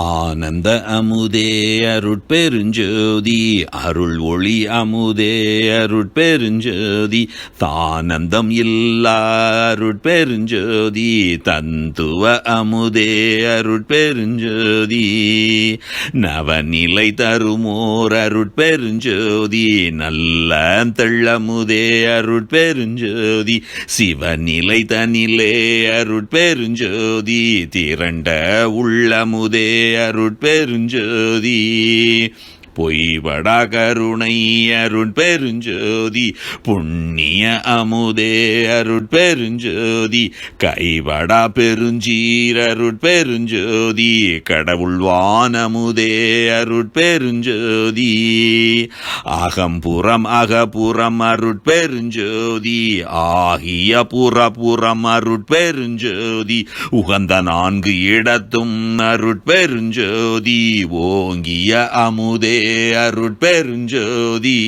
ஆனந்த அமுதே அருட்பெருஞ்சோதி அருள் ஒளி அமுதே அருட்பெருஞ்சோதி தானந்தம் இல்லா அருட்பெருஞ்சோதி தந்துவ அமுதே அருட்பெருஞ்சோதி நவநிலை தருமோர் அருட்பெருஞ்சோதி நல்ல தெள்ளமுதே அருட்பெருஞ்சோதி சிவநிலை தனிலே அருட்பெருஞ்சோதி திரண்ட உள்ளமுதே அருட்பெருஞ்சோதி. பொய்வடா கருணை அருட்பெருஞ்சோதி புண்ணிய அமுதே அருட்பெருஞ்சோதி கைவடா பெருஞ்சீர் அருட்பெருஞ்சோதி கடவுள் வானமுதே அருட்பெருஞ்சோதி அகம்புறம் அகபுறம் அருட் பெருஞ்சோதி ஆகிய புறபுறம் அருட் பெருஞ்சோதி உகந்த நான்கு இடத்தும் அருட் பெருஞ்சோதி ஓங்கிய அமுதே அருட்பெருஞ்சோதி.